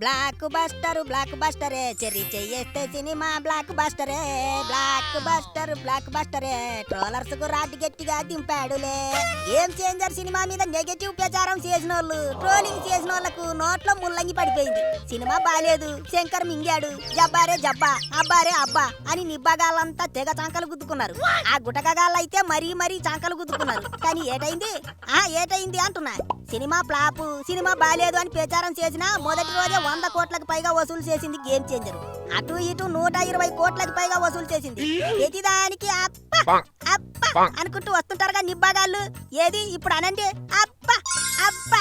Block buster బ్లాక్ బస్టరే చెరి చెయ్యేస్తే సినిమా బ్లాక్ బస్టరే బ్లాక్ బస్టర్ బ్లాక్ బస్టరే ట్రోలర్స్కు రాటి గట్టిగా దింపాడులే. గేమ్ చేంజర్ సినిమా మీద నెగటివ్ ప్రచారం చేసిన వాళ్ళు ట్రోలింగ్ చేసిన వాళ్ళకు నోట్లో ముల్లంగి పడిపోయింది. సినిమా బాలేదు శంకర్ మింగాడు. జబ్బారే జబ్బా అబ్బారే అబ్బా అని నిబ్బగాళ్ళంతా తెగ చాంకలు గుద్దుకున్నారు. ఆ గుటకగాళ్ళు అయితే మరీ మరీ చాంకలు గుద్దుకున్నారు. కానీ ఏటైంది? ఆ ఏటైంది అంటున్నా. సినిమా ఫ్లాప్ సినిమా బాలేదు అని ప్రచారం చేసిన మొదటి రోజే వంద కోట్లకు పైగా వసూలు చేసింది గేమ్ చేంజర్ అటు ఇటు నూట ఇరవై కోట్లకు పైగా వసూలు చేసింది. ప్రతిదానికి అప్ప అప్ప అనుకుంటూ వస్తుంటారుగా నిబ్బాగాళ్ళు. ఏది? ఇప్పుడు అనండి అప్ప అప్ప.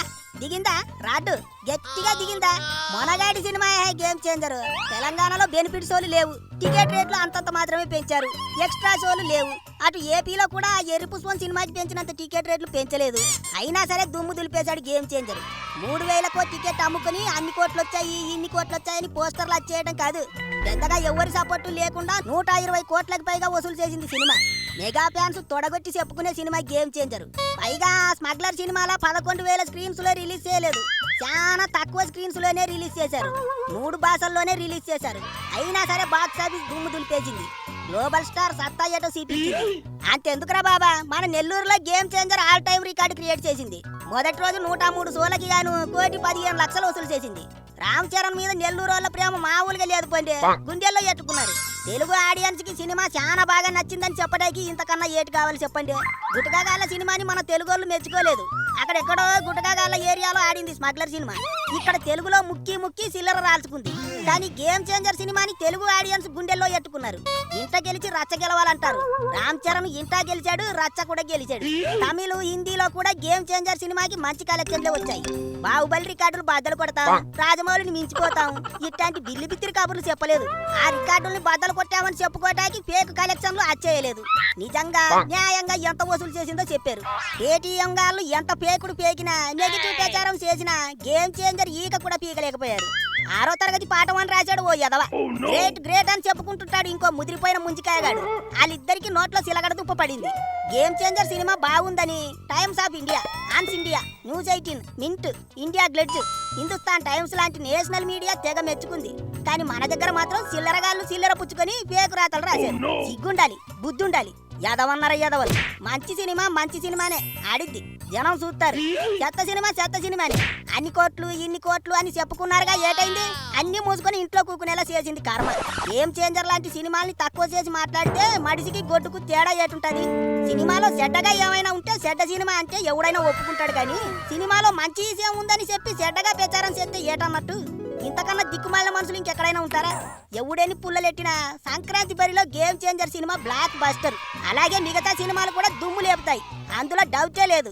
దిగిందా? రాడ్డు గట్టిగా దిగిందా? మొనగాడి సినిమా గేమ్ చేంజర్? తెలంగాణలో బెనిఫిట్ షోలు లేవు. టికెట్ రేట్లు అంతంత మాత్రమే పెంచారు. ఎక్స్ట్రా షోలు లేవు. అటు ఏపీలో కూడా ఎరుపు స్వన్ సినిమాకి పెంచినంత టికెట్ రేట్లు పెంచలేదు. అయినా సరే దుమ్ము దులిపేశాడు గేమ్ చేంజర్. మూడు వేలకో టికెట్ అమ్ముకుని అన్ని కోట్లు వచ్చాయి ఇన్ని కోట్లు వచ్చాయని పోస్టర్లు వచ్చేయడం కాదు. పెద్దగా ఎవరి సపోర్టు లేకుండా నూట ఇరవై కోట్లకు పైగా వసూలు చేసింది సినిమా. మెగా ఫ్యాన్స్ తొడగొట్టి చెప్పుకునే సినిమా గేమ్ చేంజర్. పైగా స్మగ్లర్ సినిమాలో పదకొండు వేల స్క్రీన్స్లో రిలీజ్ చేయలేదు. చాలా తక్కువ స్క్రీన్స్లోనే రిలీజ్ చేశారు. మూడు భాషల్లోనే రిలీజ్ చేశారు. అయినా సరే బాక్స్ ఆఫీస్ దుమ్ము దులిపేసింది. గ్లోబల్ స్టార్ సత్తా ఏటో చూపించింది అంతెందుకురా బాబా? మన నెల్లూరులో game changer all time record create చేసింది. మొదటి రోజు నూట మూడు సోలకి గాను కోటి పదిహేను లక్షలు వసూలు చేసింది. రామ్ చరణ్ మీద నెల్లూరు వాళ్ళ ప్రేమ మామూలుగా లేదు పండి గుండెల్లో ఎట్టుకున్నారు తెలుగు ఆడియన్స్కి సినిమా చాలా బాగా నచ్చిందని చెప్పడానికి ఇంతకన్నా ఏటి కావాలి చెప్పండి? గుటకాగాల సినిమాని మన తెలుగు వాళ్ళు మెచ్చుకోలేదు అక్కడెక్కడో గుటకాగాల ఏరియాలో ఆడింది స్మగ్లర్ సినిమా. ఇక్కడ తెలుగులో ముక్కి ముక్కి సిల్లర రాల్చుకుంది. కానీ గేమ్ చేంజర్ సినిమాని తెలుగు ఆడియన్స్ గుండెల్లో ఎట్టుకున్నారు ఇంట గెలిచి రచ్చ గెలవాలంటారు. రామ్ చరణ్ ఇంట గెలిచాడు రచ్చ కూడా గెలిచాడు. తమిళ హిందీలో కూడా గేమ్ చేంజర్ సినిమాకి మంచి కలెక్షన్లే వచ్చాయి. బాహుబలి రికార్డులు బద్దలు కొడతాం రాజమౌళిని మించిపోతాం. ఇట్లాంటి బిల్లి బిత్తిరి కబుర్లు చెప్పలేదు. ఆ రికార్డుల్ని బద్దలు కొట్టామని చెప్పుకోవడానికి ఫేక్ కలెక్షన్లు అచ్చేయలేదు నిజంగా న్యాయంగా ఎంత వసూలు చేసిందో చెప్పారు. ఏటీఎం గాళ్ళు ఎంత పేకుడు పేకినా నెగిటివ్ ప్రచారం చేసినా గేమ్ చేంజర్ ఈక కూడా పీకలేకపోయారు. ఆరో తరగతి పాఠం అని రాశాడు ఓ యదవ. గ్రేట్ గ్రేట్ అని చెప్పుకుంటుంటాడు ఇంకో ముదిరిపోయిన ముంజికాయగాడు వాళ్ళిద్దరికి నోట్లో సిలగడ దుప్ప పడింది. గేమ్ చేంజర్ సినిమా బాగుందని Times of India Ann's India news eighteen mint India glitz Hindustan Times లాంటి నేషనల్ మీడియా తెగ మెచ్చుకుంది. కానీ మన దగ్గర మాత్రం చిల్లరగాళ్ళు చిల్లర పుచ్చుకొని పేకు రాతలు రాశారు. సిగ్గుండాలి బుద్ధుండాలి. యాదవన్నారా యాదవలు? మంచి సినిమా మంచి సినిమానే. ఆడిద్ది. జనం చూస్తారు. చెత్త సినిమా చెత్త సినిమానే అన్ని కోట్లు ఇన్ని కోట్లు అని చెప్పుకున్నారుగా ఏటైంది? అన్ని మూసుకొని ఇంట్లో కూకునేలా చేసింది కర్మ. ఏం చేంజర్ లాంటి సినిమాల్ని తక్కువ చేసి మాట్లాడితే మడిసికి గొడ్డుకు తేడా ఏటుంటది? సినిమాలో చెడ్డగా ఏమైనా ఉంటే చెడ్డ సినిమా అంటే ఎవడైనా ఒప్పుకుంటాడు కానీ సినిమాలో మంచి విషయం ఉందని చెప్పి చెడ్డగా ప్రచారం చేస్తే ఏటన్నట్టు? ఇంతకన్నా దిక్కుమాలిన మనుషులు ఇంకెక్కడైనా ఉంటారా? ఎవడని పుల్లలెట్టినా సంక్రాంతి బరిలో game changer cinema blockbuster. అలాగే మిగతా సినిమాలు కూడా దుమ్ము లేపుతాయి. అందులో డౌటే లేదు.